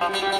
ਧੰਨ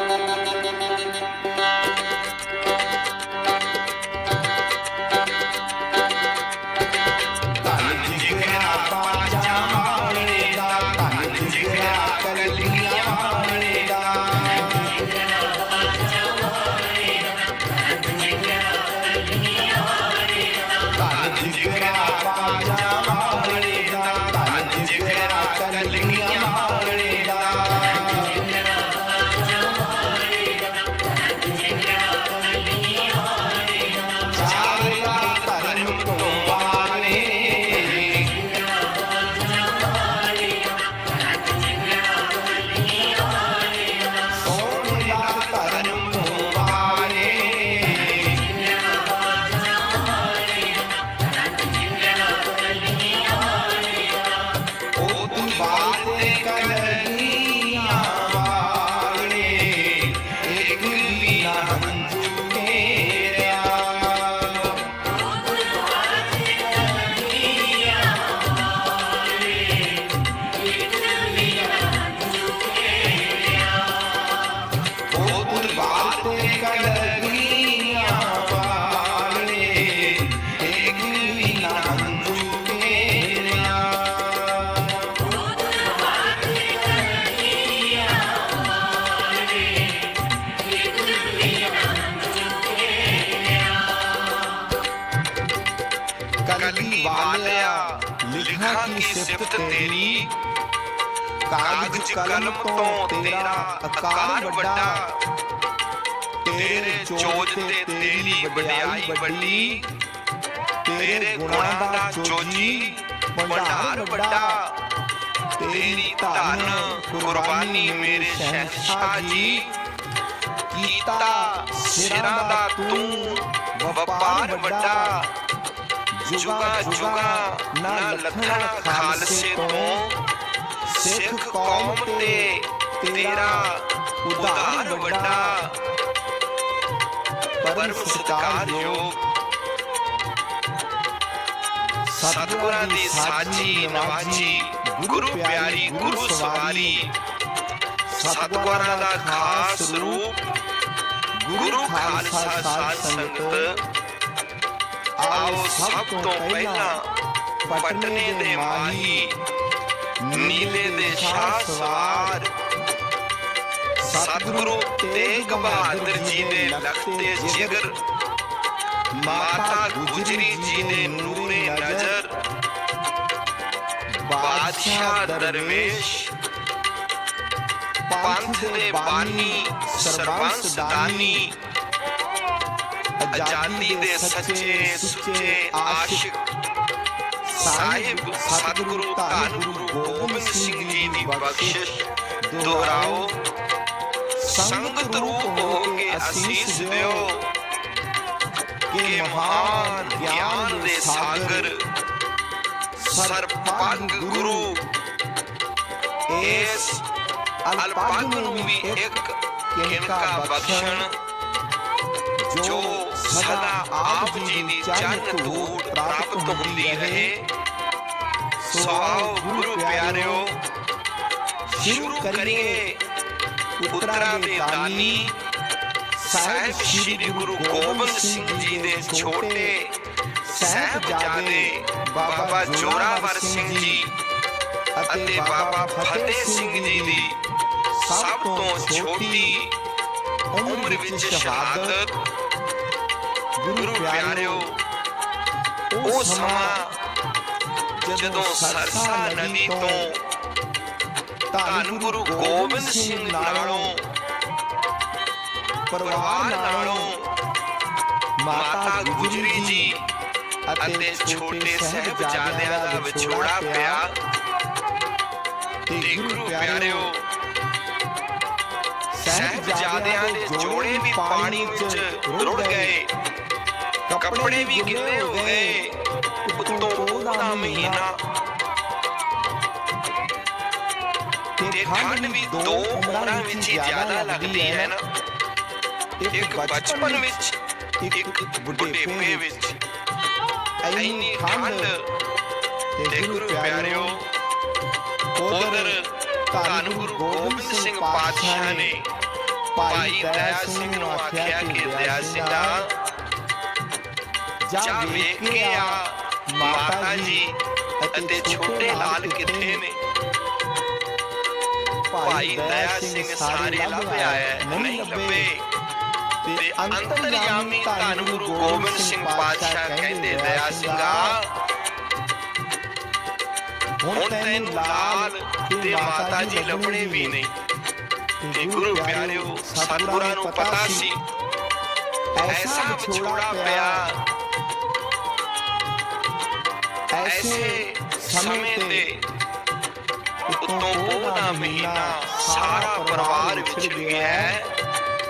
ਕਲਮ ਤੋਂ ਤੇਰਾ ਆਕਾਰ ਵੱਡਾ। ਤੇਰੇ ਚੋਜ ਤੇ ਤੇਰੀ ਵਡਿਆਈ ਵੱਡੀ। ਤੇਰੇ ਗੁਣਾਂ ਦਾ ਚੋਜੀ ਭੰਡਾਰ ਵੱਡਾ। ਤੇਰੀ ਧਨ ਕੁਰਬਾਨੀ ਮੇਰੇ ਸ਼ਹਿਨशाह ਜੀ। ਕੀਤਾ ਸਿਰਾਂ ਦਾ ਤੂੰ ਵਪਾਰ ਵੱਡਾ। ਜੁਗਾ ਜੁਗਾ ਨਾ ਲੱਖਣ ਖਾਲਸੇ ਤੋਂ। ਸਿੱਖ ਕੌਮ ਤੇ ਤੇਰਾ ਉਦਾਰ ਵੱਡਾ। ਪਰਮ ਸਤਿਕਾਰਯੋਗ ਸਤਿਗੁਰਾਂ ਦੀ ਸਾਜੀ ਨਵਾਜੀ ਗੁਰੂ ਪਿਆਰੀ ਗੁਰੂ ਸਵਾਰੀ। ਸਤਿਗੁਰਾਂ ਦਾ ਖਾਸ ਰੂਪ ਗੁਰੂ ਖਾਲਸਾ ਸਾਧ ਸੰਗਤ। ਆਓ ਸਭ ਤੋਂ ਪਹਿਲਾਂ ਪਟਨੇ ਦੇ ਮਾਹੀ ਨੀਲੇ ਦੇ ਸ਼ਾਹ ਸਵਾਰ। ਸਤਿਗੁਰੂ ਤੇਗ ਬਹਾਦਰ ਜੀ ਦੇ ਲਖਤੇ ਜਿਗਰ। ਮਾਤਾ ਗੁਜਰੀ ਜੀ ਦੇ ਨੂਰੇ ਨਜ਼ਰ। ਬਾਦਸ਼ਾਹ ਦਰਵੇਸ਼। ਪੰਥ ਦੇ ਬਾਨੀ ਸਰਬੰਸ ਦਾਨੀ। ਆਜ਼ਾਦੀ ਦੇ ਸੱਚੇ ਸੁੱਚੇ ਆਸ਼ਿਕ। ਸਾਹਿਬ, ਸਤਿਗੁਰੂ ਧੰਨ ਗੁਰੂ ਗੋਬਿੰਦ ਸਿੰਘ ਜੀ ਦੀ ਬਖਸ਼ਿਸ਼ ਦੁਹਰਾਓ। ਸੰਗਤ ਰੂਪ ਹੋ ਕੇ ਅਸੀਸ ਦਿਓ ਕਿ ਮਹਾਨ ਗਿਆਨ ਦੇ ਸਾਗਰ, ਸਰਪੰਗ ਗੁਰੂ, ਇਸ ਅਲਪੰਗ ਨੂੰ ਵੀ ਇੱਕ ਕਿਨਕਾ ਬਖਸ਼ਣ, ਜੋ ਸਦਾ ਆਪ ਜੀ ਦੀ ਚਰਨ ਧੂੜ ਪ੍ਰਾਪਤ ਹੁੰਦੀ ਰਹੇ। ਸੋ ਆਓ ਗੁਰੂ ਪਿਆਰਿਓ ਸ਼ੁਰੂ ਕਰੀਏ ਉਤਰਾ ਦੇ ਦਾਨੀ ਸਾਹਿਬ ਸ੍ਰੀ ਗੁਰੂ ਗੋਬਿੰਦ ਸਿੰਘ ਜੀ ਦੇ ਛੋਟੇ ਸਾਹਿਬਜ਼ਾਦੇ ਬਾਬਾ ਜੋਰਾਵਰ ਸਿੰਘ ਜੀ ਅਤੇ ਬਾਬਾ ਫਤਿਹ ਸਿੰਘ ਜੀ ਦੀ ਸਭ ਤੋਂ ਛੋਟੀ ਉਮਰ ਵਿੱਚ ਸ਼ਹਾਦਤ ਗੁਰੂ ਪਿਆਰਿਓ ਉਹ ਸਮਾਂ ਜਦੋਂ ਸਰਸਾ ਨਦੀ ਤੋਂ ਧੰਨ ਗੁਰੂ ਗੋਬਿੰਦ ਸਿੰਘ ਨਾਲੋਂ ਪਰਿਵਾਰ ਨਾਲੋਂ ਮਾਤਾ ਗੁਜਰੀ ਜੀ ਅਤੇ ਛੋਟੇ ਸਹਿਬਜ਼ਾਦਿਆਂ ਦਾ ਵਿਛੋੜਾ ਪਿਆ। ਤੇ ਗੁਰੂ ਪਿਆਰਿਓ ਸਹਿਬਜ਼ਾਦਿਆਂ ਦੇ ਜੋੜੇ ਵੀ ਪਾਣੀ ਵਿੱਚ ਰੁੜ ਗਏ। ਕੱਪੜੇ ਵੀ ਗਿੱਲੇ ਹੋ ਗਏ। ਉਤੋਂ ਪੋਹ ਦਾ ਮਹੀਨਾ। ਤੇ ਠੰਡ ਵੀ ਦੋ ਉਮਰਾਂ ਵਿੱਚ ਹੀ ਜ਼ਿਆਦਾ ਲੱਗਦੀ ਹੈ ਨਾ। ਇੱਕ ਬਚਪਨ ਵਿੱਚ ਇੱਕ ਬੁਢੇਪੇ ਵਿੱਚ। ਐਨੀ ਠੰਡ ਤੇ ਗੁਰੂ ਪਿਆਰਿਓ ਉਧਰ ਧੰਨ ਗੁਰੂ ਗੋਬਿੰਦ ਸਿੰਘ ਪਾਤਸ਼ਾਹ ਨੇ ਭਾਈ ਦਇਆ ਸਿੰਘ ਨੂੰ ਆਖਿਆ ਕਿ ਦਇਆ ਸਿੰਘਾ ਜਾ ਵੇਖ ਕੇ ਆ ਮਾਤਾ ਜੀ ਅਤੇ ਛੋਟੇ ਲਾਲ ਕਿੱਥੇ ਨੇ। ਭਾਈ ਦਇਆ ਸਿੰਘ ਸਾਰੇ ਲੱਭਿਆ ਹੈ ਨਹੀਂ ਲੱਭੇ। ਤੇ ਅੰਤਰਯਾਮੀ ਧੰਨ ਗੁਰੂ ਗੋਬਿੰਦ ਸਿੰਘ ਪਾਤਸ਼ਾਹ ਕਹਿੰਦੇ ਦਇਆ ਸਿੰਘਾ। ਹੁਣ ਤੈਨੂੰ ਲਾਲ ਤੇ ਮਾਤਾ ਜੀ ਲੱਭਣੇ ਵੀ ਨਹੀਂ। ਤੇ ਗੁਰੂ ਪਿਆਰਿਓ ਸਤਿਗੁਰਾਂ ਨੂੰ ਪਤਾ ਸੀ। ਐਸਾ ਵਿਛੋੜਾ ਪਿਆ ਐਸੇ ਸਮੇਂ ਤੇ ਉਤੋਂ ਦਾ ਮਹੀਨਾ ਸਾਰਾ ਪਰਿਵਾਰ ਵਿਛੜ ਗਿਆ ਹੈ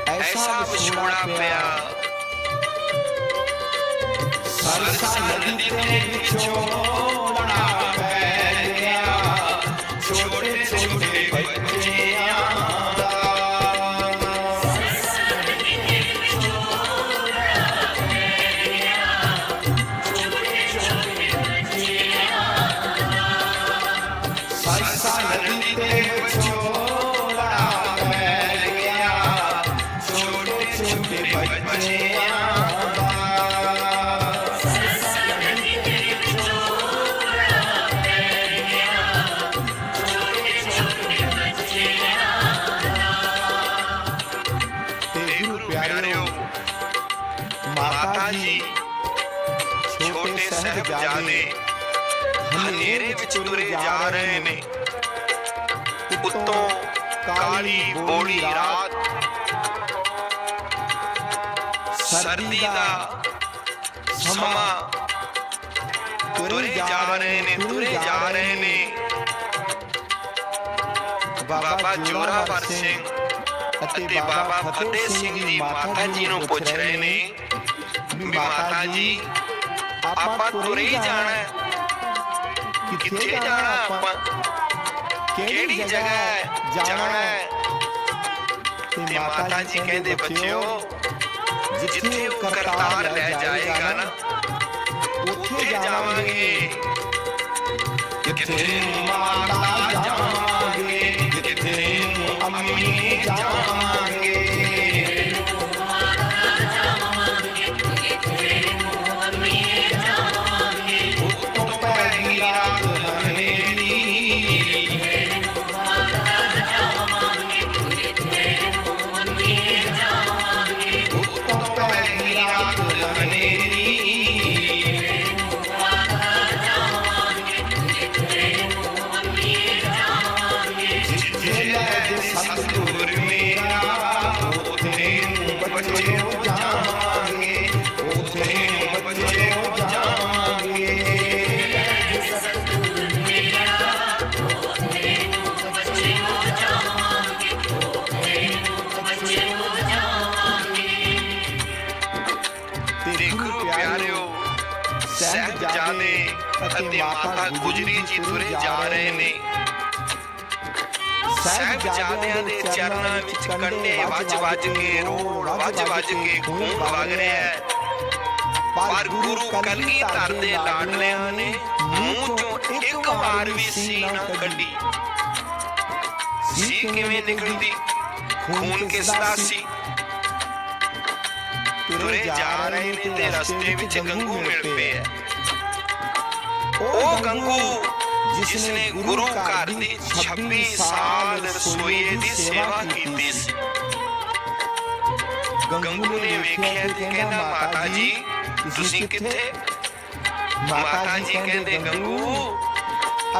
ਐਸਾ ਵਿਛੋੜਾ ਪਿਆ ਸਰਸਾ ਨਦੀ ਤੇ ਵਿਛੋੜਾ ਛੋਟੇ ਸਾਹਿਬਜ਼ਾਦੇ ਹਨੇਰੇ ਵਿੱਚ ਤੁਰੇ ਜਾ ਰਹੇ ਨੇ ਉੱਤੋਂ ਕਾਲੀ ਬੋੜੀ ਰਾਤ ਸਰਦੀ ਦਾ ਸਮਾਂ ਤੁਰੇ ਜਾ ਰਹੇ ਨੇ ਤੁਰੇ ਜਾ ਰਹੇ ਨੇ ਬਾਬਾ ਜੋਰਾਵਰ ਸਿੰਘ ਅਤੇ ਬਾਬਾ ਫਤਿਹ ਸਿੰਘ ਜੀ ਮਾਤਾ ਜੀ ਨੂੰ ਪੁੱਛ ਰਹੇ ਨੇ ਵੀ ਮਾਤਾ ਜੀ ਆਪਾਂ ਤੁਰੇ ਹੀ ਜਾਣਾ ਹੈ। ਕਿੱਥੇ ਜਾਣਾ ਆਪਾਂ? ਕਿਹੜੀ ਜਗ੍ਹਾ ਜਾਣਾ ਹੈ? ਤੇ ਮਾਤਾ ਜੀ ਕਹਿੰਦੇ ਬੱਚਿਓ ਜਿੱਥੇ ਉਹ ਕਰਤਾਰ ਲੈ ਜਾਏਗਾ ਨਾ ਉੱਥੇ ਜਾਵਾਂਗੇ। ਕਿੱਥੇ ਮਾਤਾ ਸਾਹਿਬਜ਼ਾਦੇ ਅਤੇ ਮਾਤਾ ਗੁਜਰੀ ਜੀ ਤੁਰੇ ਜਾ ਰਹੇ ਨੇ। ਸਾਹਿਬਜ਼ਾਦਿਆਂ ਦੇ ਚਰਨਾਂ ਵਿੱਚ ਕੰਡੇ ਵੱਜ ਵੱਜ ਕੇ ਰੋੜ ਵੱਜ ਵੱਜ ਕੇ ਖੂਨ ਵਗ ਰਿਹਾ ਹੈ। ਪਰ ਗੁਰੂ ਕਲਗੀ ਧਰਦੇ ਲਾਡਲਿਆਂ ਨੇ ਮੂੰਹ ਚੋਂ ਇੱਕ ਵਾਰ ਵੀ ਸੀ ਨਾ ਕੱਢੀ। ਸੀ ਕਿਵੇਂ ਨਿਕਲਦੀ? ਖੂਨ ਕਿਸ ਦਾ ਸੀ? ਤੁਰੇ ਜਾ ਰਹੇ ਨੇ ਤੇ ਰਸਤੇ ਵਿੱਚ ਗੰਗੂ ਮਿਲ ਪਿਆ ਉਹ ਗੰਗੂ ਜਿਸ ਨੇ ਗੁਰੂ ਘਰ ਦੀ 26 ਸਾਲ ਰਸੋਈਏ ਦੀ ਸੇਵਾ ਕੀਤੀ ਸੀ। ਗੰਗੂ ਨੇ ਵੇਖਿਆ ਤੇ ਕਹਿੰਦਾ ਮਾਤਾ ਜੀ ਤੁਸੀਂ ਕਿੱਥੇ? ਮਾਤਾ ਜੀ ਕਹਿੰਦੇ ਗੰਗੂ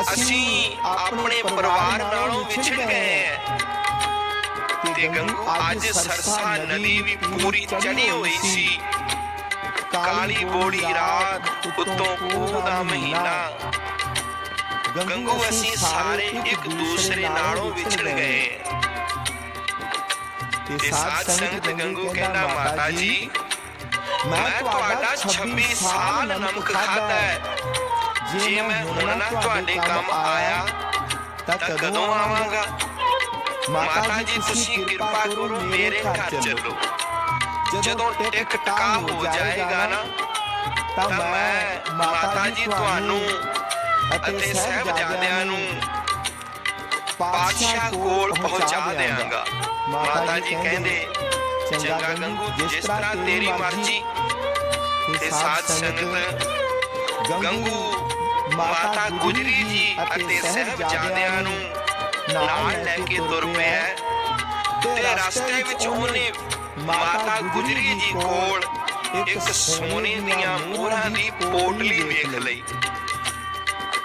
ਅਸੀਂ ਆਪਣੇ ਪਰਿਵਾਰ ਨਾਲੋਂ ਵਿਛੜ ਗਏ ਹਾਂ। ਤੇ ਗੰਗੂ ਅੱਜ ਸਰਸਾ ਨਦੀ ਵੀ ਪੂਰੀ ਚੜੀ ਹੋਈ ਸੀ ਕਾਲੀ ਬੋੜੀ ਰਾਤ ਉੱਤੋਂ ਪੋਹ ਦਾ ਮਹੀਨਾ ਗੰਗੂ ਅਸੀਂ ਸਾਰੇ ਇੱਕ ਦੂਸਰੇ ਨਾਲੋਂ ਵਿਛੜ ਗਏ ਤੇ ਸਾਧ ਸੰਗਤ ਗੰਗੂ ਕਹਿੰਦਾ ਮਾਤਾ ਜੀ ਮੈਂ ਤੁਹਾਡਾ 26 ਸਾਲ ਨਮਕ ਖਾਦਾ ਹੈ ਜੇ ਮੈਂ ਹੁਣ ਨਾ ਤੁਹਾਡੇ ਕੰਮ ਆਇਆ ਤਾਂ ਕਦੋਂ ਆਵਾਂਗਾ ਮਾਤਾ ਜੀ ਤੁਸੀਂ ਕਿਰਪਾ ਕਰੋ ਮੇਰੇ ਘਰ ਚੱਲੋ। ਜਦੋਂ ਟਿਕ ਟਕਾ ਹੋ ਜਾਏਗਾ ਨਾ ਤਾਂ ਮੈਂ ਮਾਤਾ ਜੀ ਤੁਹਾਨੂੰ ਅਤੇ ਸਹਿਬਜ਼ਾਦਿਆਂ ਨੂੰ ਪਾਤਸ਼ਾਹ ਕੋਲ ਪਹੁੰਚਾ ਦੇਵਾਂਗਾ ਮਾਤਾ ਜੀ ਕਹਿੰਦੇ ਚੰਗਾ ਗੰਗੂ ਜਿਸ ਤਰ੍ਹਾਂ ਤੇਰੀ ਮਰਜ਼ੀ ਤੇ ਸਾਧ ਸੰਗਤ ਗੰਗੂ ਮਾਤਾ ਗੁਜਰੀ ਜੀ ਅਤੇ ਸਹਿਬਜ਼ਾਦਿਆਂ ਨੂੰ ਨਾਲ ਲੈ ਕੇ ਤੁਰ ਪਿਆ ਤੇ ਰਸਤੇ ਵਿੱਚ ਉਹਨੇ ਮਾਤਾ ਗੁਜਰੀ ਜੀ ਕੋਲ ਇੱਕ ਸੋਨੇ ਦੀਆਂ ਮੋਹਰਾਂ ਦੀ ਪੋਟਲੀ ਵੇਖ ਲਈ।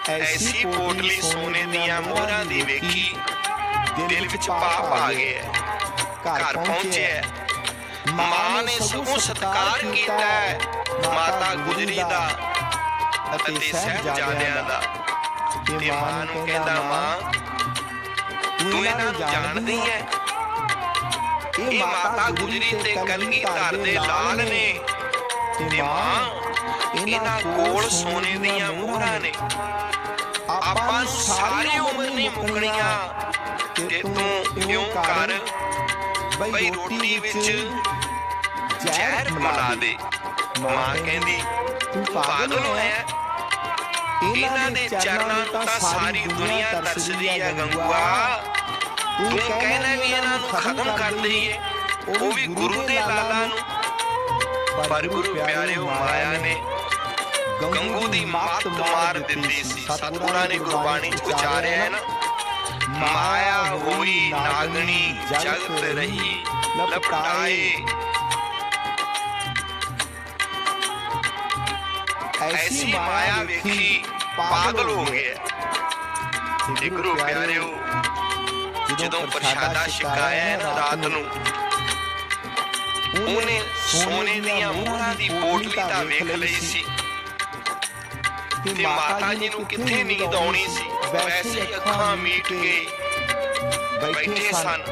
ਐਸੀ ਪੋਟਲੀ ਸੋਨੇ ਦੀਆਂ ਮੋਹਰਾਂ ਦੀ ਵੇਖੀ, ਦਿਲ ਵਿੱਚ ਪਾਪ ਆ ਗਿਆ ਘਰ ਪਹੁੰਚਿਆ ਮਾਂ ਨੇ ਸਗੋਂ ਸਤਿਕਾਰ ਕੀਤਾ ਮਾਤਾ ਗੁਜਰੀ ਦਾ ਅਤੇ ਸਹਿਬਜ਼ਾਦਿਆਂ ਦਾ। ਤੇ ਮਾਂ ਨੂੰ ਕਹਿੰਦਾ, ਮਾਂ ਤੂੰ ਇਹਨਾਂ ਨੂੰ ਜਾਣਦੀ ਹੈ ਇਹ ਮਾਤਾ ਗੁਜਰੀ ਤੇ ਕਲਗੀ ਧਰ ਦੇ ਲਾਲ ਨੇ। ਤੇ ਮਾਂ ਇਹਨਾਂ ਕੋਲ ਸੋਨੇ ਦੀਆਂ ਮੋਹਰਾਂ ਨੇ। ਆਪਾਂ ਨੂੰ ਸਾਰੀ ਉਮਰ ਨਹੀਂ ਮੁਕਣੀਆਂ। ਤੇ ਤੂੰ ਇਉਂ ਕਰ? ਬਈ ਰੋਟੀ ਵਿੱਚ ਜ਼ਹਿਰ ਮਿਲਾ ਦੇ। ਮਾਂ ਕਹਿੰਦੀ ਤੂੰ ਪਾਗਲ ਹੋਇਆ ਇਹਨਾਂ ਦੇ ਚਰਨਾਂ ਨੂੰ ਤਾਂ ਸਾਰੀ ਦੁਨੀਆ ਤਰਸਦੀ ਹੈ ਗੰਗੂਆ। ਤੂੰ ਕਹਿਣਾ ਵੀ ਇਹਨਾਂ ਨੂੰ ਖਤਮ ਕਰ ਦਈਏ ਉਹ ਵੀ ਗੁਰੂ ਦੇ ਲਾਲਾ ਨੂੰ ਪਰ ਗੁਰੂ ਪਿਆਰਿਓ ਮਾਇਆ ਨੇ ਗੰਗੂ ਦੀ ਮੱਤ ਮਾਰ ਦਿੱਤੀ ਸੀ ਸਤਿਗੁਰਾਂ ਨੇ ਗੁਰਬਾਣੀ ਚ ਉਚਾਰਿਆ ਹੈ ਨਾ। ਮਾਇਆ ਹੋਈ ਨਾਗਣੀ ਜਗਤ ਰਹੀ ਲਪਟਾਏ। ਐਸੀ ਮਾਇਆ ਵੇਖੀ ਪਾਗਲ ਹੋ ਗਿਆ ਤੇ ਗੁਰੂ ਪਿਆਰਿਓ ਜਦੋਂ ਪ੍ਰਸ਼ਾਦਾ ਛਕਾਇਆ ਨਾ ਰਾਤ ਨੂੰ ਉਹਨੇ ਸੋਨੇ ਦੀਆਂ ਮੋਹਰਾਂ ਦੀ ਪੋਟਲੀ ਤਾਂ ਵੇਖ ਲਈ ਸੀ। ਤੇ ਮਾਤਾ ਜੀ ਨੂੰ ਕਿੱਥੇ ਨੀਂਦ ਆਉਣੀ ਸੀ? ਵੈਸੇ ਅੱਖਾਂ ਮੀਟ ਕੇ ਬੈਠੇ ਸਨ।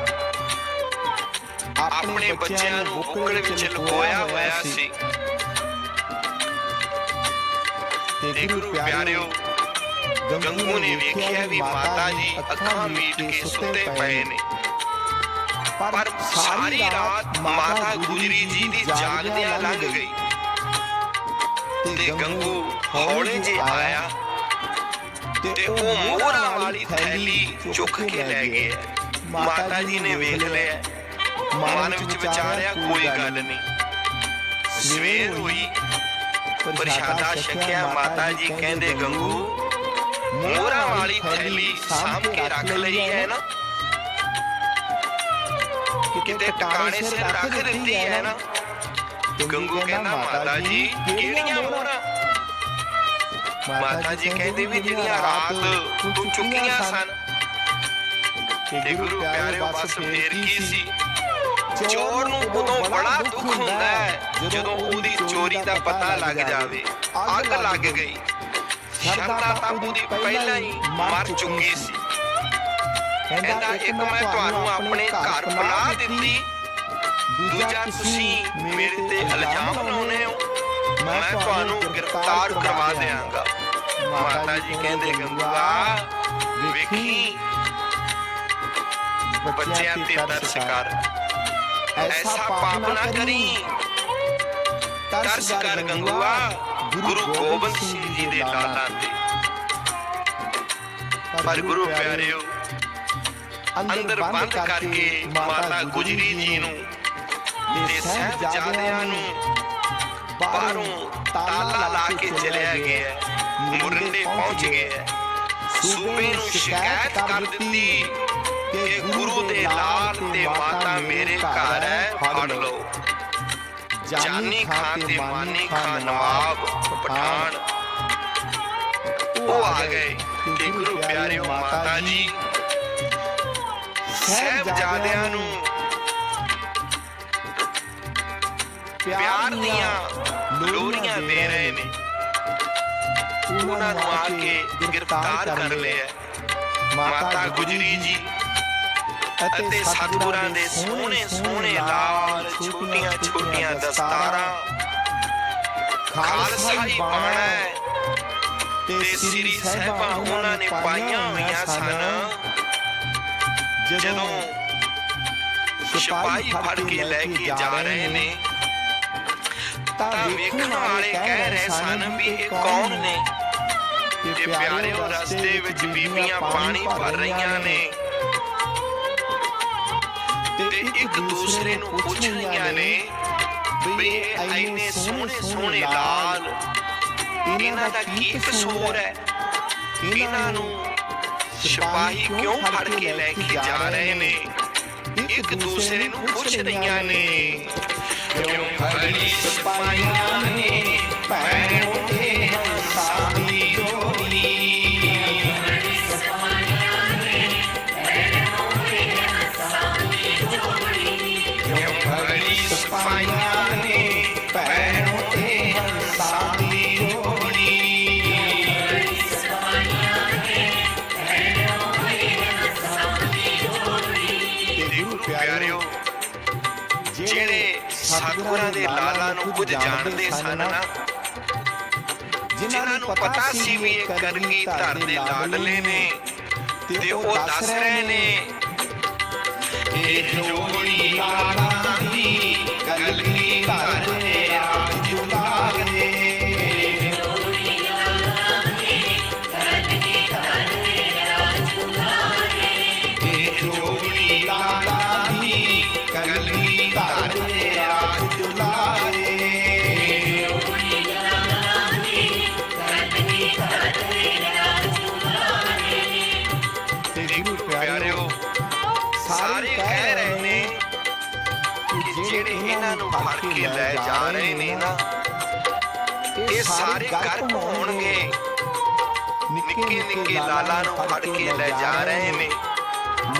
ਆਪਣੇ ਬੱਚਿਆਂ ਨੂੰ ਬੁੱਕਲ ਵਿੱਚ ਲੁਕੋਇਆ ਹੋਇਆ ਸੀ। ਤੇ ਗੁਰੂ ਪਿਆਰਿਓ ਗੰਗੂ ਨੇ ਵੇਖਿਆ ਵੀ ਮਾਤਾ ਜੀ ਅੱਖਾਂ ਮੀਟ ਕੇ ਸੁੱਤੇ ਪਏ ਨੇ ਪਰ ਸਾਰੀ ਰਾਤ ਮਾਤਾ ਗੁਜਰੀ ਜੀ ਦੀ ਜਾਗਦਿਆਂ ਲੰਘ ਗਈ ਤੇ ਗੰਗੂ ਹੌਲੇ ਜੇ ਆਇਆ ਤੇ ਉਹ ਮੋਹਰਾਂ ਵਾਲੀ ਥੈਲੀ ਚੁੱਕ ਕੇ ਲੈ ਗਿਆ ਮਾਤਾ ਜੀ ਨੇ ਵੇਖ ਲਿਆ ਮਨ ਵਿੱਚ ਵਿਚਾਰਿਆ ਕੋਈ ਗੱਲ ਨਹੀਂ ਸਵੇਰ ਹੋਈ ਪ੍ਰਸ਼ਾਦਾ ਛਕਿਆ ਮਾਤਾ ਜੀ ਕਹਿੰਦੇ ਗੰਗੂ ਮੋਹਰਾਂ ਵਾਲੀ ਥੈਲੀ ਸਾਂਭ ਕੇ ਰੱਖ ਲਈ ਹੈ ਨਾ। ਕਿਤੇ ਟਿਕਾਣੇ ਸਿਰ ਰੱਖ ਦਿੱਤੀ ਹੈ ਨਾ। ਗੰਗੂ ਕਹਿੰਦਾ ਮਾਤਾ ਜੀ ਕਿਹੜੀਆਂ ਮੋਹਰਾਂ? ਮਾਤਾ ਜੀ ਕਹਿੰਦੇ ਵੀ ਜਿਹੜੀਆਂ ਰਾਤ ਤੂੰ ਚੁੱਕੀਆਂ ਸਨ। ਤੇ ਗੁਰੂ ਪਿਆਰਿਓ ਬਸ ਫੇਰ ਕੀ ਸੀ? ਚੋਰ ਨੂੰ ਉਦੋਂ ਬੜਾ ਦੁੱਖ ਹੁੰਦਾ ਹੈ। ਜਦੋਂ ਉਹਦੀ ਚੋਰੀ ਦਾ ਪਤਾ ਲੱਗ ਜਾਵੇ ਅੱਗ ਲੱਗ ਗਈ। ਸ਼ਰਦਾ ਤਾਂ ਉਹਦੀ ਪਹਿਲਾਂ ਹੀ ਮਰ ਚੁੱਕੀ ਸੀ। ਕਹਿੰਦਾ ਇੱਕ ਮੈਂ ਤੁਹਾਨੂੰ ਆਪਣੇ ਘਰ ਬਣਾ ਦਿੱਤੀ ਦੂਜਾ ਤੁਸੀਂ ਮੇਰੇ ਤੇ ਇਲਜ਼ਾਮ ਲਾਉਨੇ ਹੋ। ਮੈਂ ਤੁਹਾਨੂੰ ਗ੍ਰਿਫਤਾਰ ਕਰਵਾ ਦਿਆਂਗਾ। ਮਾਤਾ ਜੀ ਕਹਿੰਦੇ ਗੰਗੂਆ ਵੇਖੀ ਬੱਚਿਆਂ ਤੇ ਤਰਸ ਕਰ। ਐਸਾ ਪਾਪ ਨਾ ਕਰੀ। ਤਰਸ ਕਰ ਗੰਗੂਆ ਗੁਰੂ ਗੋਬਿੰਦ ਸਿੰਘ ਜੀ ਦੇ ਲਾਲਾਂ ਤੇ। ਪਰ ਗੁਰੂ ਪਿਆਰਿਓ ਅੰਦਰ ਬੰਦ ਕਰਕੇ ਮਾਤਾ ਗੁਜਰੀ ਜੀ ਨੂੰ ਤੇ ਸਹਿਬਜ਼ਾਦਿਆਂ ਨੂੰ ਬਾਹਰੋਂ ਤਾਲਾ ਲਾ ਕੇ ਚਲਿਆ ਗਿਆ। ਮੁਰੰਡੇ ਪਹੁੰਚ ਗਏ ਸੂਬੇ ਨੂੰ ਸ਼ਿਕਾਇਤ ਕਰ ਦਿੱਤੀ ਕਿ ਗੁਰੂ ਦੇ ਲਾਲ ਤੇ ਮਾਤਾ ਮੇਰੇ ਘਰ ਹੈ ਫੜ ਲਓ। ਜਾਨੀ ਖਾਨ ਤੇ ਮਾਨੀ ਖਾਨ ਨਵਾਬ ਪਠਾਨ। ਉਹ ਆ ਗਏ ਕਿ ਗੁਰੂ ਪਿਆਰਿਓ ਮਾਤਾ ਜੀ ਸਹਿਬਜ਼ਾਦਿਆਂ ਨੂੰ ਪਿਆਰ ਦੀਆਂ ਲੋਰੀਆਂ ਦੇ ਰਹੇ ਨੇ। ਉਹਨਾਂ ਨੂੰ ਆ ਕੇ ਗ੍ਰਿਫਤਾਰ ਕਰ ਲਿਆ। ਮਾਤਾ ਗੁਜਰੀ ਜੀ ਅਤੇ ਸਤਿਗੁਰਾਂ ਦੇ ਸੋਹਣੇ ਸੋਹਣੇ ਲਾਲ ਛੋਟੀਆਂ ਛੋਟੀਆਂ ਦਸਤਾਰਾਂ। ਖਾਲਸਾਈ ਬਾਣਾ ਤੇ ਸ੍ਰੀ ਸਾਹਿਬਾਂ ਉਹਨਾਂ ਨੇ ਪਾਈਆਂ ਹੋਈਆਂ ਸਨ। ਜਦੋਂ ਸਿਪਾਹੀ ਫੜ ਕੇ ਲੈ ਕੇ ਜਾ ਰਹੇ ਨੇ ਤਾਂ ਵੇਖਣ ਵਾਲੇ ਕਹਿ ਰਹੇ ਸਨ ਵੀ ਇਹ ਕੌਣ ਨੇ? ਤੇ ਪਿਆਰੇ ਰਸਤੇ ਵਿੱਚ ਬੀਬੀਆਂ ਪਾਣੀ ਭਰ ਰਹੀਆਂ ਨੇ। ਇੱਕ ਦੂਸਰੇ ਨੂੰ ਪੁੱਛ ਰਹੀਆਂ ਨੇ ਵੀ ਇਹ ਐਨੇ ਸੋਹਣੇ ਸੋਹਣੇ ਲਾਲ ਇਹਨਾਂ ਦਾ ਕੀ ਕਸੂਰ ਹੈ ਇਹਨਾਂ ਨੂੰ ਸਿਪਾਹੀ ਕਿਉਂ ਫੜ ਕੇ ਲੈ ਕੇ ਜਾ ਰਹੇ ਨੇ ਇੱਕ ਦੂਸਰੇ ਨੂੰ ਪੁੱਛ ਰਹੀਆਂ ਨੇ ਕਿਉਂ ਫੜੀ ਸਿਪਾਹੀਆਂ ਨੇ ਭੈਣ ਸਤਿਗੁਰਾਂ ਦੇ ਲਾਲਾਂ ਨੂੰ ਕੁਝ ਜਾਣਦੇ ਸਨ ਨਾ। ਜਿਨ੍ਹਾਂ ਨੂੰ ਪਤਾ ਸੀ ਵੀ ਇਹ ਕਰਨਗੀ ਧਰ ਦੇ ਲਾਡਲੇ ਨੇ ਤੇ ਉਹ ਦੱਸ ਰਹੇ ਨੇ ਇਹ ਜੋੜੀ ਲਾਲਾਂ ਦੀ ਰਹੇ ਨੇ ਨਾ। ਇਹ ਸਾਰੇ ਗਰਭ ਹੋਣਗੇ। ਨਿੱਕੇ ਨਿੱਕੇ ਲਾਲਾ ਨੂੰ ਫੜ ਕੇ ਲੈ ਜਾ ਰਹੇ ਨੇ।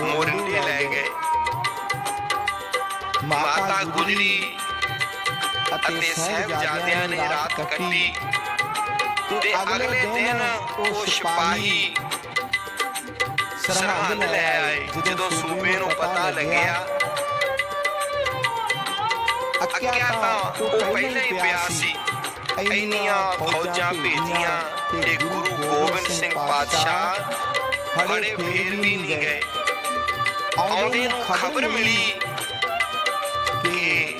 ਮੋਰਿੰਡੇ ਲੈ ਗਏ। ਮਾਤਾ ਗੁਜਰੀ ਅਤੇ ਸਹਿਬਜ਼ਾਦਿਆਂ ਨੇ ਰਾਤ ਕੱਟੀ। ਤੇ ਅਗਲੇ ਦਿਨ ਉਹ ਸਿਪਾਹੀ ਸਰਹੰਦ ਲੈ ਆਏ। ਜਦੋਂ ਸੂਬੇ ਨੂੰ ਪਤਾ ਲੱਗਿਆ ਅੱਕਿਆ ਤਾਂ ਉਹ ਪਹਿਲਾਂ ਹੀ ਪਿਆ ਸੀ। ਇੰਨੀਆਂ ਫੌਜਾਂ ਭੇਜੀਆਂ ਤੇ ਗੁਰੂ ਗੋਬਿੰਦ ਸਿੰਘ ਪਾਤਸ਼ਾਹ ਬੜੇ ਫੇਰ ਵੀ ਨਹੀਂ ਗਏ। ਆਉਂਦੇ ਨੂੰ ਖਬਰ ਮਿਲੀ ਕਿ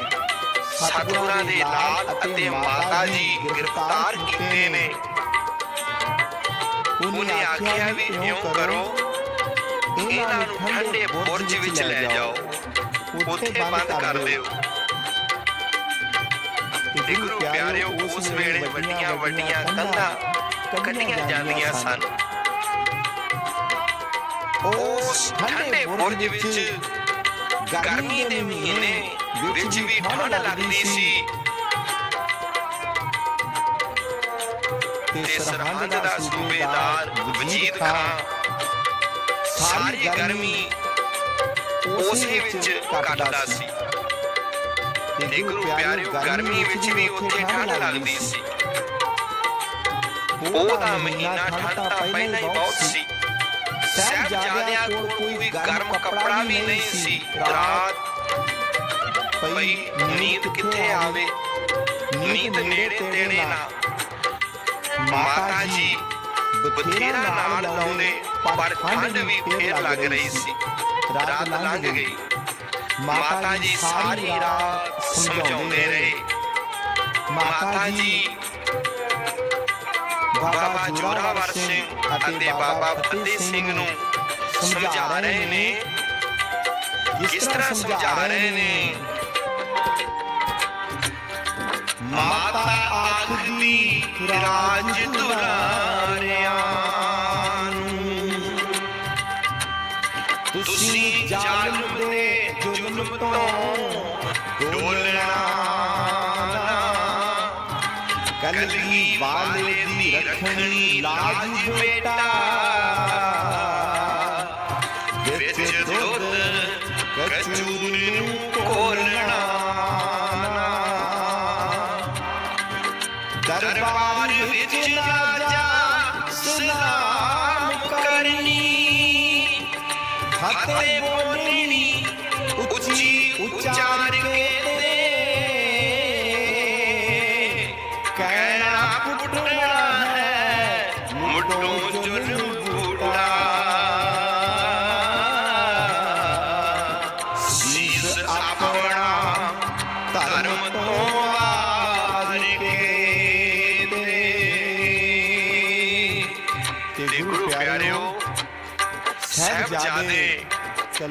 ਸਤਿਗੁਰਾਂ ਦੇ ਲਾਲ ਅਤੇ ਮਾਤਾ ਜੀ ਗ੍ਰਿਫਤਾਰ ਕੀਤੇ ਨੇ। ਉਹਨੇ ਆਖਿਆ ਵੀ ਇਉਂ ਕਰੋ, ਇਹਨਾਂ ਨੂੰ ਠੰਡੇ ਬੁਰਜ ਵਿੱਚ ਲੈ ਜਾਓ, ਉੱਥੇ ਬੰਦ ਕਰ ਦਿਓ। ਗੁਰੂ ਪਿਆਰਿਓ ਉਸ ਵੇਲੇ ਵੱਡੀਆਂ ਵੱਡੀਆਂ ਕੰਧਾਂ ਕੱਢੀਆਂ ਜਾਂਦੀਆਂ ਸਨ। ਉਸ ਠੰਡੇ ਬੁਰਜ ਵਿੱਚ ਗਰਮੀ ਦੇ ਮਹੀਨੇ ਵਿੱਚ ਵੀ ਠੰਡ ਲੱਗਦੀ ਸੀ। ਤੇ ਸਰਹੰਦ ਦਾ ਸੂਬੇਦਾਰ ਵਜੀਦ ਖਾਨ ਸਾਰੀ ਗਰਮੀ ਉਸੇ ਵਿੱਚ ਕੱਟਦਾ ਸੀ। ਤੇ ਗੁਰੂ ਪਿਆਰਿਓ ਗਰਮੀ ਵਿੱਚ ਵੀ ਉੱਥੇ ਠੰਡ ਲੱਗਦੀ ਸੀ। ਉਹਦਾ ਮਹੀਨਾ ਠੰਡ ਪਹਿਲਾਂ ਹੀ ਬਹੁਤ ਸੀ। ਸਾਹਿਬਜ਼ਾਦਿਆਂ ਕੋਲ ਕੋਈ ਗਰਮ ਕੱਪੜਾ ਵੀ ਨਹੀਂ ਸੀ। ਰਾਤ ਪਈ ਨੀਂਦ ਕਿੱਥੇ ਆਵੇ? ਨੀਂਦ ਨੇੜੇ ਤੇੜੇ ਨਾ ਮਾਤਾ ਜੀ ਬਥੇਰਾ ਨਾਲ ਲਾਉਂਦੇ ਪਰ ਠੰਡ ਵੀ ਫੇਰ ਲੱਗ ਰਹੀ ਸੀ। ਰਾਤ ਲੰਘ ਗਈ। ਮਾਤਾ ਜੀ ਸਾਰੀ ਰਾਤ ਸਮਝਾਉਂਦੇ ਰਹੇ। ਮਾਤਾ ਜੀ, ਬਾਬਾ ਜੋਰਾਵਰ ਸਿੰਘ ਅਤੇ ਬਾਬਾ ਫਤਿਹ ਸਿੰਘ ਨੂੰ ਸਮਝਾ ਰਹੇ ਨੇ। ਕਿਸ ਤਰ੍ਹਾਂ ਸਮਝਾ ਰਹੇ ਨੇ। ਮਾਤਾ ਆਖਦੀ ਰਾਜ ਦੁਲਾਰਿਆਂ ਨੂੰ। ਤੁਸੀਂ ਜ਼ਾਲਮ ਦੇ ਜ਼ੁਲਮ ਤੋਂ ਕਲਗੀ ਵਾਲੇ ਦੀ ਰੱਖਣੀ ਲਾਜ ਬੇਟਾ। ਵਿੱਚ ਦੁੱਧ ਕਚੂਰੀ ਨੂੰ ਕੋਲਣਾ ਦਰਬਾਰ ਵਿੱਚ ਨਾ ਜਾ ਸਲਾਮ ਕਰਨੀ। ਫਤਿਹ ਬੋਲਣੀ ਉੱਚੀ ਉਚਾਰ ਕੇ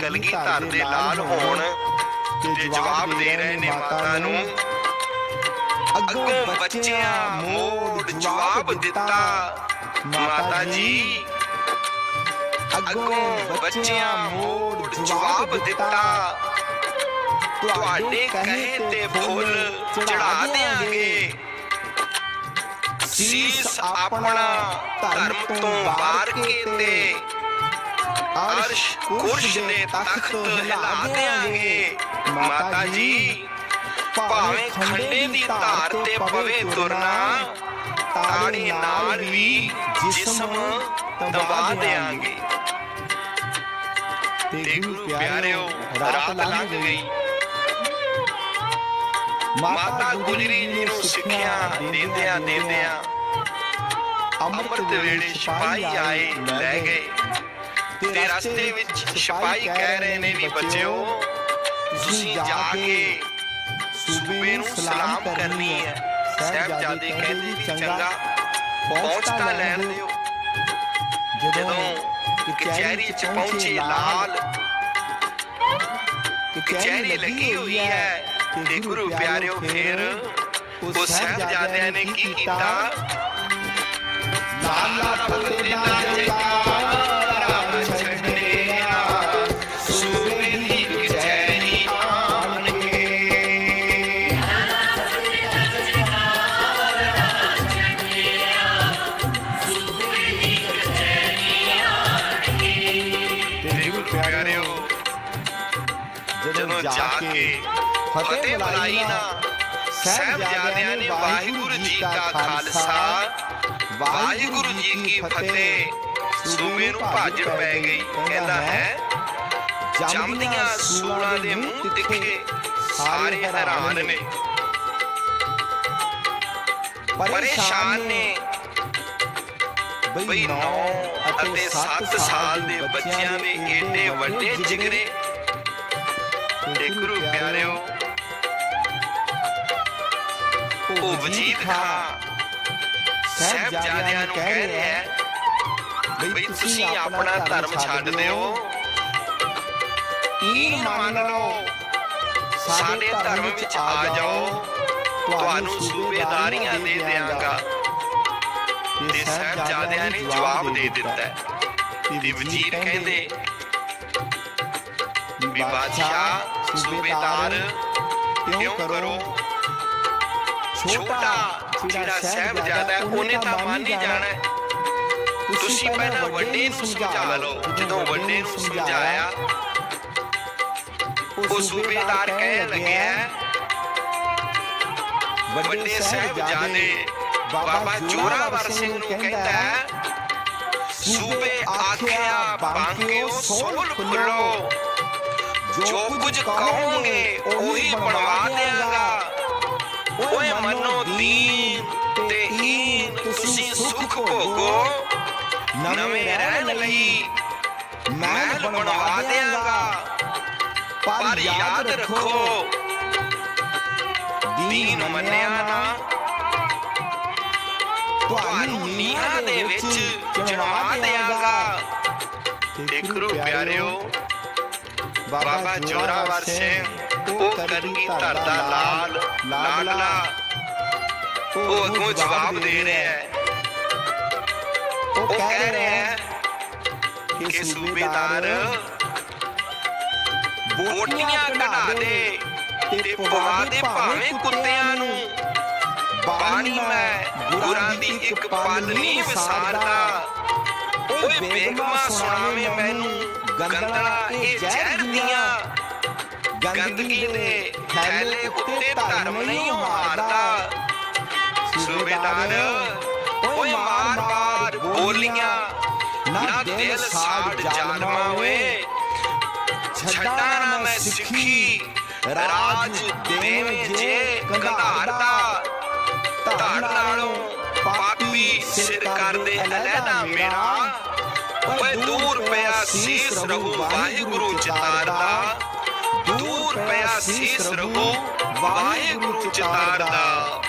ਕਲਗੀ ਧਰ ਦੇ ਲਾਲ ਹੋਣ ਤੇ ਜਵਾਬ ਦੇ ਰਹੇ ਨੇ ਮਾਤਾ ਨੂੰ। ਅੱਗੋਂ ਬੱਚਿਆਂ ਮੋੜ ਜਵਾਬ ਦਿੱਤਾ ਮਾਤਾ ਜੀ। ਅੱਗੋਂ ਬੱਚਿਆਂ ਮੋੜ ਜਵਾਬ ਦਿੱਤਾ। ਤੁਹਾਡੇ ਕਹੇ ਤੇ ਫੁੱਲ ਚੜਾ ਦੇਾਂਗੇ ਸੀਸ ਆਪਣਾ ਧਰਮ ਤੋਂ ਵਾਰ ਕੇ ਤੇ ਅਰਸ਼ ਕੁਰਸ਼ ਦੇ ਤਖਤ ਹਿਲਾ ਦੇਾਂਗੇ ਮਾਤਾ ਜੀ ਭਾਵੇਂ ਖੰਡੇ ਦੀ ਧਾਰ ਤੇ ਪਵੇ ਤੁਰਨਾ ਤਾੜੀ ਨਾਲ ਵੀ ਜਿਸਮ ਦਬਾ ਦੇਾਂਗੇ ਤੇ ਗੁਰੂ ਪਿਆਰਿਓ ਰਾਤ ਲੰਘ ਗਈ ਮਾਤਾ ਗੁਜਰੀ ਜੀ ਨੂੰ ਸਿੱਖਿਆ ਦਿੰਦਿਆਂ ਦਿੰਦਿਆਂ ਅੰਮ੍ਰਿਤ ਵੇਲੇ ਸਿਪਾਹੀ ਆਏ ਲੈ ਗਏ ਤੇ ਰਸਤੇ ਵਿੱਚ ਸਿਪਾਹੀ ਕਹਿ ਰਹੇ ਨੇ ਵੀ ਬੱਚਿਓ ਤੁਸੀਂ ਜਾ ਕੇ ਸੂਬੇ ਨੂੰ ਸਲਾਮ ਕਰਨੀ ਹੈ ਸਾਹਿਬਜ਼ਾਦੇ ਕਹਿੰਦੇ ਵੀ ਚੰਗਾ ਪਹੁੰਚ ਤਾਂ ਲੈਣ ਦਿਓ ਜਦੋਂ ਕਚਹਿਰੀ ਚ ਪਹੁੰਚੇ ਲਾਲ ਕਚਹਿਰੀ ਲੱਗੀ ਹੋਈ ਹੈ ਤੇ ਗੁਰੂ ਪਿਆਰਿਓ ਫੇਰ ਉਹ ਸਾਹਿਬਜ਼ਾਦਿਆਂ ਨੇ ਕੀ ਕੀਤਾ ਲਾਲਾ ਫਤਿਹ ਫਤਿਹ ਬੁਲਾਈ ਨਾ ਸਾਹਿਬਜ਼ਾਦਿਆਂ ਨੇ ਵਾਹਿਗੁਰੂ ਜੀ ਕਾ ਖਾਲਸਾ। ਵਾਹਿਗੁਰੂ ਜੀ ਕੀ ਫਤਿਹ। ਸੂਬੇ ਨੂੰ ਭੱਜ ਪੈ ਗਈ। ਕਹਿੰਦਾ ਹੈ ਜੰਮਦੀਆਂ ਸੂਲਾਂ ਦੇ ਮੂੰਹ ਤਿੱਖੇ। ਸਾਰੇ ਹੈਰਾਨ ਨੇ। ਪਰੇਸ਼ਾਨ ਨੇ। ਬਈ 9 ਅਤੇ 7 ਸਾਲ ਦੇ ਬੱਚਿਆਂ ਦੇ ਏਡੇ ਵੱਡੇ ਜਿਗਰੇ। ਗੁਰੂ ਪਿਆਰਿਓ ਉਹ ਵਜੀਦ ਖਾਂ ਸਾਹਿਬਜ਼ਾਦਿਆਂ ਨੂੰ ਕਹਿ ਰਿਹਾ ਹੈ ਬਈ ਤੁਸੀਂ ਆਪਣਾ ਧਰਮ ਛੱਡ ਦਿਓ। ਈਨ ਮੰਨ ਲਓ। ਸਾਡੇ ਧਰਮ ਵਿੱਚ ਆ ਜਾਓ। ਤੁਹਾਨੂੰ ਸੂਬੇਦਾਰੀਆਂ ਦੇ ਦਿਆਂਗਾ। ਤੇ ਸਾਹਿਬਜ਼ਾਦਿਆਂ ਨੇ ਜਵਾਬ ਦੇ ਦਿੱਤਾ। ਤੇ ਵਜ਼ੀਰ ਕਹਿੰਦੇ ਵੀ ਬਾਦਸ਼ਾਹ ਸੂਬੇਦਾਰ ਕਿਉਂ ਕਰੋ? ਛੋਟਾ ਜਿਹੜਾ ਸਾਹਿਬਜ਼ਾਦਾ ਉਹਨੇ ਤਾਂ ਮੰਨ ਹੀ ਜਾਣਾ ਹੈ। ਤੁਸੀਂ ਪਹਿਲਾਂ ਵੱਡੇ ਨੂੰ ਸਮਝਾ ਲਓ ਜਦੋਂ ਵੱਡੇ ਨੂੰ ਸਮਝਾਇਆ। ਉਹ ਸੂਬੇਦਾਰ ਕਹਿਣ ਲੱਗਿਆ ਵੱਡੇ ਸਾਹਿਬਜ਼ਾਦੇ ਬਾਬਾ ਜੋਰਾਵਰ ਸਿੰਘ ਨੂੰ ਕਹਿੰਦਾ ਸੂਬੇ ਆਖਿਆ ਬਾਂਕਿਓ ਸੋਲ ਖੁੱਲੋ ਜੋ ਕੁਝ ਕਹੋਗੇ ਉਹੀ ਬਣਵਾ ਦਿਆਂਗਾ। ਓਏ ਮਨੋ ਦੀਨ ਤੇ ਈਨ ਤੁਸੀਂ ਸੁਖ ਭੋਗੋ। ਨਵੇਂ ਰਹਿਣ ਲਈ ਮਹਿਲ ਬਣਵਾ ਦਿਆਂਗਾ। ਪਰ ਯਾਦ ਰੱਖੋ। ਦੀਨ ਮੰਨਿਆ ਨਾ। ਤੁਹਾਨੂੰ ਨੀਹਾਂ ਦੇ ਵਿੱਚ ਚੜਵਾ ਦਿਆਂਗਾ। ਤੇ ਗੁਰੂ ਪਿਆਰਿਓ ਬਾਬਾ ਜੋਰਾਵਰ ਸਿੰਘ। ਉਹ ਕਰਗੀ ਧਰਦਾ ਲਾਲ ਲਾਡਲਾ ਉਹ ਅੱਗੋਂ ਜਵਾਬ ਦੇ ਰਿਹਾ ਹੈ। ਉਹ ਕਹਿ ਰਿਹਾ ਹੈ ਕਿ ਸੂਬੇਦਾਰ ਬੋਟੀਆਂ ਕਢਾ ਦੇ ਤੇ ਪਵਾ ਦੇ ਭਾਵੇਂ ਕੁੱਤਿਆਂ ਨੂੰ। ਬਾਣੀ ਮੈਂ ਗੁਰਾਂ ਦੀ ਇੱਕ ਪਲ ਨਹੀਂ ਵਿਸਾਰਦਾ। ਓਏ ਬੇਗਮਾ ਸੁਣਾਵੇਂ ਮੈਨੂੰ ਗੰਦਲਾ ਇਹ ਜ਼ਹਿਰ ਦੀਆਂ ਗੰਦਗੀ ਦੇ ਥੈਲੇ ਉੱਤੇ ਧਰਮ ਨਹੀਂ ਮਾਰਦਾ। ਸੂਬੇਦਾਰ ਓਏ ਮਾਰ ਮਾਰ ਬੋਲੀਆਂ ਨਾ ਦਿਲ ਸਾੜ ਜਾਲਮਾ ਓਏ ਛੱਡਾਂ ਨਾ ਮੈਂ ਸਿੱਖੀ। ਰਾਜ ਦੇਵੇਂ ਜੇ ਕੰਧਾਰ ਦਾ ਧੜ ਨਾਲੋਂ ਪਾਪੀ ਸਿਰ ਕਰਦੇ ਅਲੈਦਾ ਮੇਰਾ। ਓਏ ਦੂਰ ਪਿਆ ਸੀਸ ਰਹੂ ਵਾਹਿਗੁਰੂ ਚਿਤਾਰਦਾ ਦੂਰ ਪਿਆ ਸੀਸ ਰਹੂ ਵਾਹਿਗੁਰੂ ਚਿਤਾਰਦਾ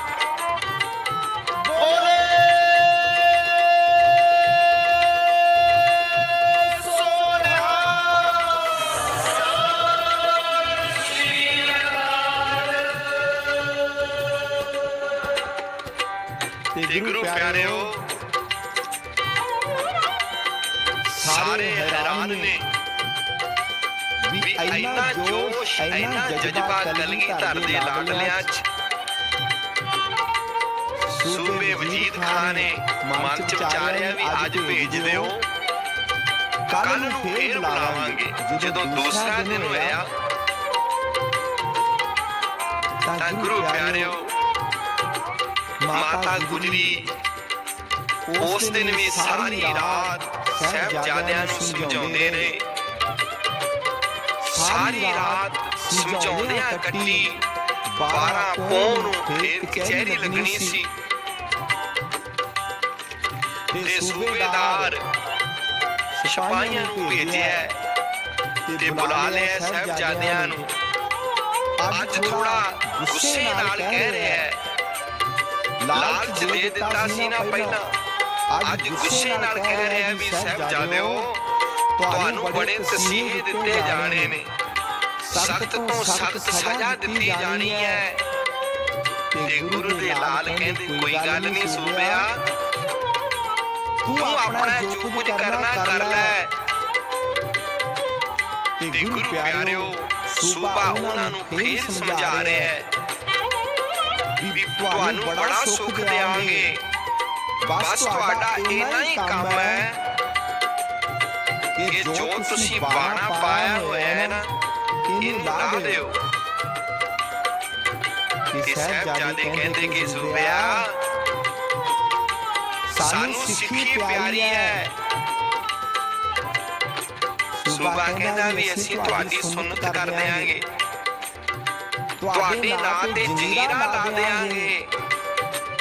ਅੱਜ ਭੇਜ ਦਿਓ ਕੱਲ ਨੂੰ ਫੇਰ ਬੁਲਾਵਾਂਗੇ। ਜਦੋਂ ਦੂਸਰਾ ਦਿਨ ਹੋਇਆ। ਤਾਂ ਗੁਰੂ ਪਿਆਰਿਓ ਮਾਤਾ ਗੁਜਰੀ ਉਸ ਦਿਨ ਵੀ ਸਾਰੀ ਰਾਤ ਸਾਹਿਬਜ਼ਾਦਿਆਂ ਨੂੰ ਸਮਝਾਉਂਦੇ ਰਹੇ। ਸਾਰੀ ਰਾਤ ਸਮਝਾਉਂਦਿਆਂ ਕੱਟੀ 12 ਪੌਂ ਨੂੰ ਫੇਰ ਕਚਹਿਰੀ ਲੱਗਣੀ ਸੀ। ਤੇ ਸੂਬੇਦਾਰ ਸਿਪਾਹੀਆਂ ਨੂੰ ਭੇਜਿਆ ਤੇ ਬੁਲਾ ਲਿਆ ਸਾਹਿਬਜ਼ਾਦਿਆਂ ਨੂੰ। ਅੱਜ ਥੋੜਾ ਗੁੱਸੇ ਨਾਲ ਕਹਿ ਰਿਹਾ ਹੈ। ਲਾਲਚ ਦੇ ਦਿੱਤਾ ਸੀ ਨਾ ਪਹਿਲਾਂ। ਅੱਜ ਗੁੱਸੇ ਨਾਲ ਕਹਿ ਰਿਹਾ ਵੀ ਸਾਹਿਬਜ਼ਾਦਿਓ ਤੁਹਾਨੂੰ ਬੜੇ ਤਸੀਹੇ ਦਿੱਤੇ ਜਾਣੇ ਨੇ। ਸਖਤ ਤੋਂ ਸਖਤ ਸਜ਼ਾ ਦਿੱਤੀ ਜਾਣੀ ਹੈ। ਤੇ ਗੁਰੂ ਦੇ ਲਾਲ ਕਹਿੰਦੇ ਕੋਈ ਗੱਲ ਨਹੀਂ ਸੂਬਿਆ ਤੂੰ ਆਪਣਾ ਜੋ ਕੁਝ ਕਰਨਾ ਕਰ ਲੈ। ਤੇ ਗੁਰੂ ਪਿਆਰਿਓ ਸੂਬਾ ਉਹਨਾਂ ਨੂੰ ਫੇਰ ਸਮਝਾ ਰਿਹਾ ਹੈ ਵੀ ਤੁਹਾਨੂੰ ਬੜਾ ਸੁੱਖ ਦੇਵਾਂਗੇ ਬਸ ਤੁਹਾਡਾ ਇੰਨਾ ਹੀ ਕੰਮ ਹੈ ਕਿ ਜੋ ਤੁਸੀਂ ਬਾਣਾ ਪਾਇਆ ਹੋਇਆ ਹੈ ਨਾ ਇਹਨੂੰ ਲਾ ਦਿਓ। ਕਿ ਸਾਹਿਬਜ਼ਾਦੇ ਕਹਿੰਦੇ ਕਿ ਸੂਬਿਆ ਸਾਨੂੰ ਸਿੱਖੀ ਪਿਆਰੀ ਹੈ ਸੂਬਾ ਕਹਿੰਦਾ ਵੀ ਅਸੀਂ ਤੁਹਾਡੀ ਸੁਨਤ ਕਰ ਦਿਆਂਗੇ ਤੁਹਾਡੇ ਨਾਂ ਤੇ ਜੀਰਾ ਲਾ ਦਿਆਂਗੇ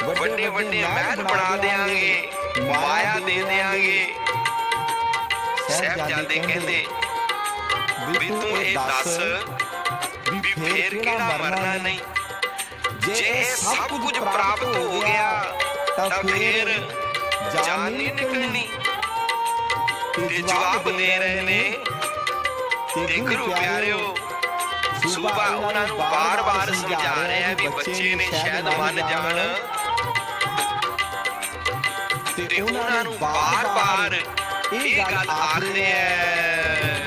ਵੱਡੇ ਵੱਡੇ ਮਹਿਲ ਬਣਾ ਦੇਾਂਗੇ ਮਾਇਆ ਦੇ ਦੇਾਂਗੇ ਸਾਹਿਬਜ਼ਾਦੇ ਕਹਿੰਦੇ ਵੀ ਤੂੰ ਇਹ ਦੱਸ ਵੀ ਫੇਰ ਕਿਹੜਾ ਮਰਨਾ ਨਹੀਂ ਜੇ ਸਭ ਕੁਝ ਪ੍ਰਾਪਤ ਹੋ ਗਿਆ ਤਾਂ ਫੇਰ ਜਾਨ ਨਹੀਂ ਨਿਕਲਣੀ ਤੇ ਜਵਾਬ ਦੇ ਰਹੇ ਨੇ ਤੇ ਗੁਰੂ ਪਿਆਰਿਓ ਸੂਬਾ ਉਹਨਾਂ ਨੂੰ ਬਾਰ-ਬਾਰ ਸਮਝਾ ਰਿਹਾ ਵੀ ਬੱਚੇ ਨੇ ਸ਼ਾਇਦ ਮੰਨ ਜਾਣ ਤੇ ਉਹਨਾਂ ਨੂੰ ਬਾਰ-ਬਾਰ ਇਹ ਗੱਲ ਆਖ ਰਿਹਾ ਹੈ